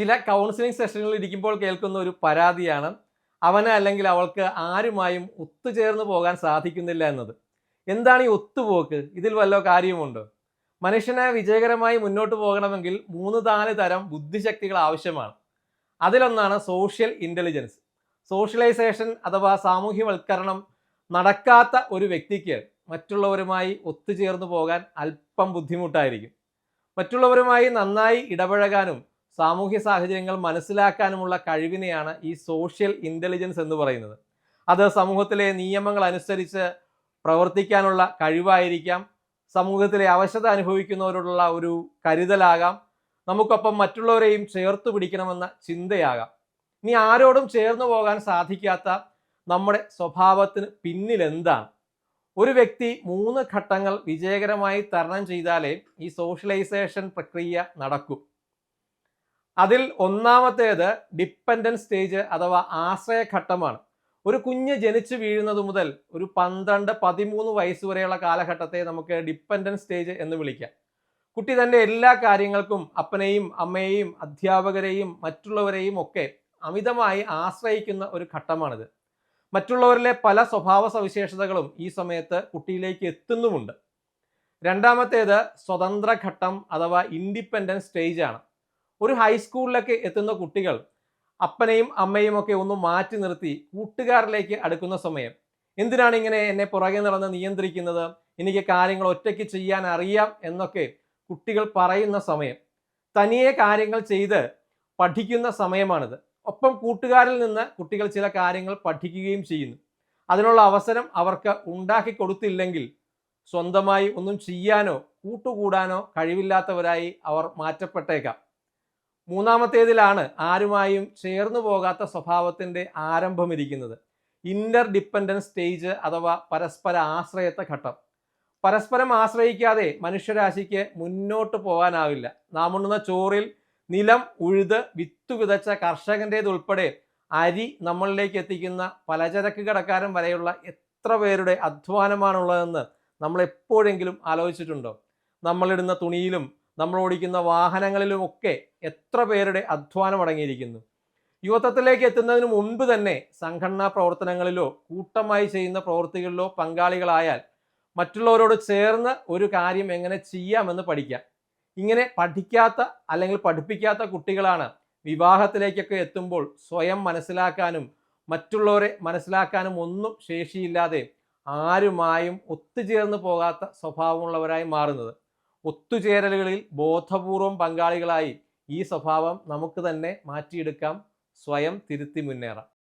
ചില കൗൺസിലിംഗ് സെഷനുകളിൽ ഇരിക്കുമ്പോൾ കേൾക്കുന്ന ഒരു പരാതിയാണ് അവന് അല്ലെങ്കിൽ അവൾക്ക് ആരുമായും ഒത്തുചേർന്ന് പോകാൻ സാധിക്കുന്നില്ല എന്നത്. എന്താണ് ഈ ഒത്തുപോക്ക്? ഇതിൽ വല്ല കാര്യമുണ്ടോ മനുഷ്യനെ വിജയകരമായി മുന്നോട്ട് പോകണമെങ്കിൽ മൂന്ന് നാല് തരം ബുദ്ധിശക്തികൾ ആവശ്യമാണ്. അതിലൊന്നാണ് സോഷ്യൽ ഇന്റലിജൻസ് സോഷ്യലൈസേഷൻ അഥവാ സാമൂഹ്യവൽക്കരണം നടക്കാത്ത ഒരു വ്യക്തിക്ക് മറ്റുള്ളവരുമായി ഒത്തുചേർന്ന് പോകാൻ അല്പം ബുദ്ധിമുട്ടായിരിക്കും. മറ്റുള്ളവരുമായി നന്നായി ഇടപഴകാനും സാമൂഹ്യ സാഹചര്യങ്ങൾ മനസ്സിലാക്കാനുമുള്ള കഴിവിനെയാണ് ഈ സോഷ്യൽ ഇന്റലിജൻസ് എന്ന് പറയുന്നത്. അത് സമൂഹത്തിലെ നിയമങ്ങൾ അനുസരിച്ച് പ്രവർത്തിക്കാനുള്ള കഴിവായിരിക്കാം. സമൂഹത്തിലെ അവശത അനുഭവിക്കുന്നവരോടുള്ള ഒരു കരുതലാകാം. നമുക്കൊപ്പം മറ്റുള്ളവരെയും ചേർത്ത് പിടിക്കണമെന്ന ചിന്തയാകാം. ഇനി ആരോടും ചേർന്നു പോകാൻ സാധിക്കാത്ത നമ്മുടെ സ്വഭാവത്തിന് പിന്നിലെന്താണ് ഒരു വ്യക്തി മൂന്ന് ഘട്ടങ്ങൾ വിജയകരമായി തരണം ചെയ്താലേ ഈ സോഷ്യലൈസേഷൻ പ്രക്രിയ നടക്കൂ. അതിൽ ഒന്നാമത്തേത് ഡിപ്പെൻഡൻസ് സ്റ്റേജ് അഥവാ ആശ്രയഘട്ടമാണ്. ഒരു കുഞ്ഞ് ജനിച്ചു വീഴുന്നത് മുതൽ ഒരു പന്ത്രണ്ട് പതിമൂന്ന് വയസ്സ് വരെയുള്ള കാലഘട്ടത്തെ നമുക്ക് ഡിപ്പെൻഡൻസ് സ്റ്റേജ് എന്ന് വിളിക്കാം. കുട്ടി തന്റെ എല്ലാ കാര്യങ്ങൾക്കും അപ്പനെയും അമ്മയെയും അധ്യാപകരെയും മറ്റുള്ളവരെയും ഒക്കെ അമിതമായി ആശ്രയിക്കുന്ന ഒരു ഘട്ടമാണിത്. മറ്റുള്ളവരിലെ പല സ്വഭാവ സവിശേഷതകളും ഈ സമയത്ത് കുട്ടിയിലേക്ക് എത്തുന്നുമുണ്ട്. രണ്ടാമത്തേത് സ്വതന്ത്ര ഘട്ടം അഥവാ ഇൻഡിപെൻഡൻസ് സ്റ്റേജ് ആണ്. ഒരു ഹൈസ്കൂളിലൊക്കെ എത്തുന്ന കുട്ടികൾ അപ്പനെയും അമ്മയും ഒക്കെ ഒന്ന് മാറ്റി നിർത്തി കൂട്ടുകാരിലേക്ക് അടുക്കുന്ന സമയം. എന്തിനാണ് ഇങ്ങനെ എന്നെ പുറകെ നടന്ന് നിയന്ത്രിക്കുന്നത്? എനിക്ക് കാര്യങ്ങൾ ഒറ്റയ്ക്ക് ചെയ്യാൻ അറിയാം എന്നൊക്കെ കുട്ടികൾ പറയുന്ന സമയം. തനിയെ കാര്യങ്ങൾ ചെയ്ത് പഠിക്കുന്ന സമയമാണിത്. ഒപ്പം കൂട്ടുകാരിൽ നിന്ന് കുട്ടികൾ ചില കാര്യങ്ങൾ പഠിക്കുകയും ചെയ്യുന്നു. അതിനുള്ള അവസരം അവർക്ക് ഉണ്ടാക്കി കൊടുത്തില്ലെങ്കിൽ സ്വന്തമായി ഒന്നും ചെയ്യാനോ കൂട്ടുകൂടാനോ കഴിവില്ലാത്തവരായി അവർ മാറ്റപ്പെട്ടേക്കാം. മൂന്നാമത്തേതിലാണ് ആരുമായും ചേർന്നു പോകാത്ത സ്വഭാവത്തിന്റെ ആരംഭമിരിക്കുന്നത്. ഇന്റർ ഡിപ്പെൻഡൻസ് സ്റ്റേജ് അഥവാ പരസ്പര ആശ്രയത്വ ഘട്ടം. പരസ്പരം ആശ്രയിക്കാതെ മനുഷ്യരാശിക്ക് മുന്നോട്ട് പോകാനാവില്ല. നാം ഉണ്ണുന്ന ചോറിൽ നിലം ഉഴുത് വിത്തു വിതച്ച കർഷകന്റേതുൾപ്പെടെ അരി നമ്മളിലേക്ക് എത്തിക്കുന്ന പലചരക്ക് കടക്കാരൻ വരെയുള്ള എത്ര പേരുടെ അധ്വാനമാണുള്ളതെന്ന് നമ്മൾ എപ്പോഴെങ്കിലും ആലോചിച്ചിട്ടുണ്ടോ? നമ്മളിടുന്ന തുണിയിലും നമ്മൾ ഓടിക്കുന്ന വാഹനങ്ങളിലുമൊക്കെ എത്ര പേരുടെ അധ്വാനം അടങ്ങിയിരിക്കുന്നു യുവത്വത്തിലേക്ക് എത്തുന്നതിന് മുൻപ് തന്നെ സംഘടനാ പ്രവർത്തനങ്ങളിലോ കൂട്ടമായി ചെയ്യുന്ന പ്രവൃത്തികളിലോ പങ്കാളികളായാൽ മറ്റുള്ളവരോട് ചേർന്ന് ഒരു കാര്യം എങ്ങനെ ചെയ്യാമെന്ന് പഠിക്കാം. ഇങ്ങനെ പഠിക്കാത്ത അല്ലെങ്കിൽ പഠിപ്പിക്കാത്ത കുട്ടികളാണ് വിവാഹത്തിലേക്കൊക്കെ എത്തുമ്പോൾ സ്വയം മനസ്സിലാക്കാനും മറ്റുള്ളവരെ മനസ്സിലാക്കാനും ഒന്നും ശേഷിയില്ലാതെ ആരുമായും ഒത്തുചേർന്ന് പോകാത്ത സ്വഭാവമുള്ളവരായി മാറുന്നത്. ഒത്തുചേരലുകളിൽ ബോധപൂർവം പങ്കാളികളായി ഈ സ്വഭാവം നമുക്ക് തന്നെ മാറ്റിയെടുക്കാം. സ്വയം തിരുത്തി മുന്നേറാം.